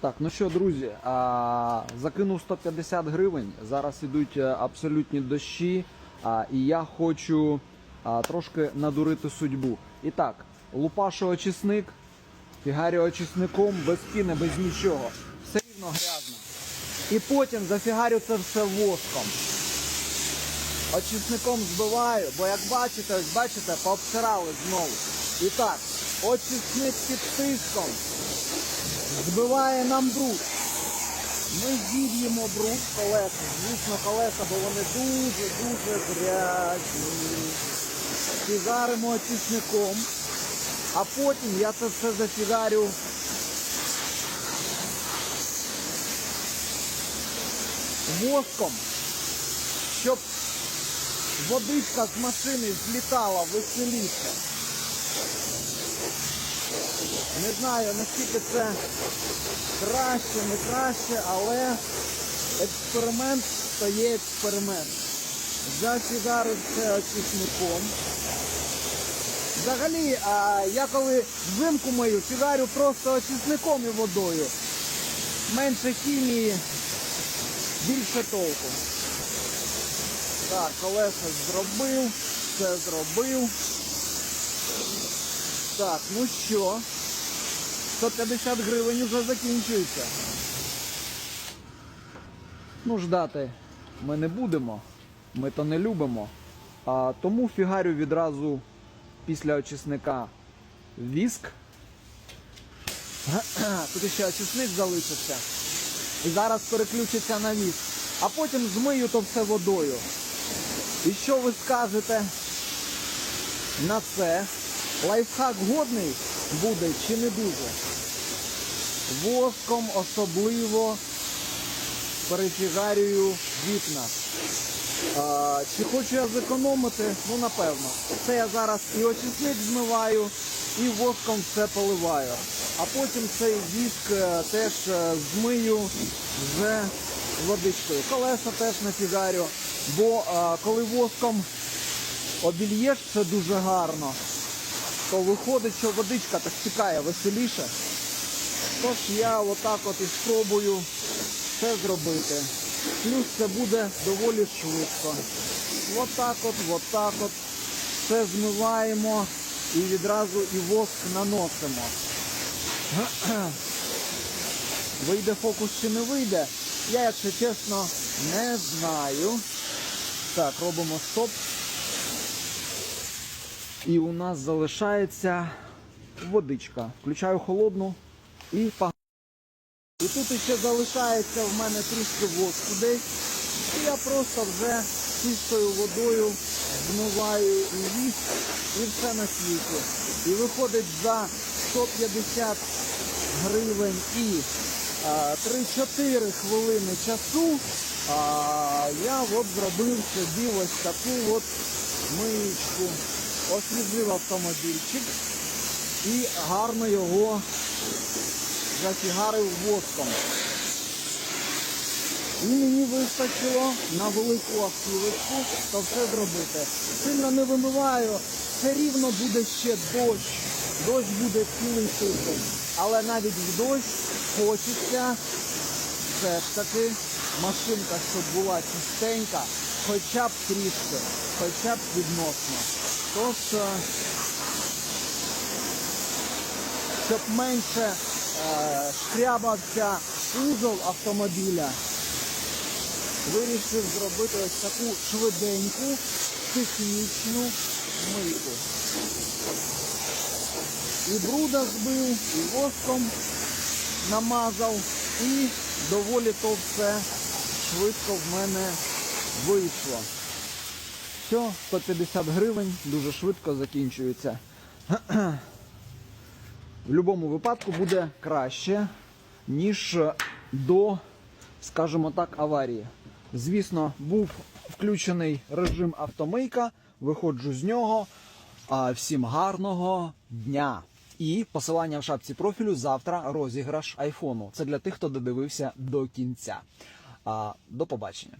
Так, ну що, друзі, а, закинув 150 гривень. Зараз ідуть е, абсолютні дощі, а, і я хочу а, трошки надурити судьбу. І так, лупашу очисник, фігарю очисником, без піни, без нічого. Все рівно грязно. І потім зафігарю це все воском. Очисником збиваю, бо як бачите, ось бачите, пообсирали знову. І так, очисник під тиском збиває нам бруд. Ми зіб'ємо бруд колеса, звісно, колеса, бо вони дуже-дуже грязні. Фігаримо очисником, а потім я це все зафігарю воском, щоб водичка з машини злітала веселіше. Не знаю наскільки це краще, не краще, але експеримент то є експеримент. Зафігарив це очисником. Взагалі, а, я коли взимку мою фігарю просто очисником і водою. Менше хімії, більше толку. Так, колеса зробив, все зробив. Так, ну що? 150 гривень вже закінчується. Ну, ждати ми не будемо, ми то не любимо. А, тому фігарю відразу після очисника віск. Тут ще очисник залишився. І зараз переключиться на віск. А потім змию то все водою. І що ви скажете на це? Лайфхак годний буде чи не дуже? Воском особливо перефігарюю вікна. А, чи хочу я зекономити? Ну напевно. Це я зараз і очисник змиваю, і воском все поливаю. А потім цей віск е, теж е, змию вже водичкою. Колеса теж нафігарю, бо а, коли воском обільєш це дуже гарно, то виходить, що водичка так стікає веселіше. Тож я отак от і спробую це зробити. Плюс це буде доволі швидко. Отак от, отак от. Все змиваємо і відразу і воск наносимо. Вийде фокус чи не вийде, я, якщо чесно, не знаю. Так, робимо стоп. І у нас залишається водичка. Включаю холодну і погнали. І тут ще залишається в мене трішки воску десь. І я просто вже чистою водою змиваю і віск, і все на світі. І виходить за 150 гривень і 3-4 хвилини часу. А, я от зробив собі ось таку от миючку. Освіжив автомобільчик і гарно його зафігарив воском. І мені вистачило на велику автівочку то все зробити. Сильно не вимиваю, все рівно буде ще дощ. Дощ буде цілий тиждень. Але навіть в дощ хочеться все ж таки машинка, щоб була чистенька, хоча б трішки, хоча б відносно. Тож, е, щоб менше е, шкрябався узол автомобіля, вирішив зробити ось таку швиденьку технічну мийку. І бруда збив, і воском намазав, і доволі то все швидко в мене вийшло. Все, 150 гривень, дуже швидко закінчується. В будь-якому випадку буде краще, ніж до, скажімо так, аварії. Звісно, був включений режим автомийка, виходжу з нього. Всім гарного дня! І посилання в шапці профілю завтра розіграш айфону. Це для тих, хто додивився до кінця. До побачення.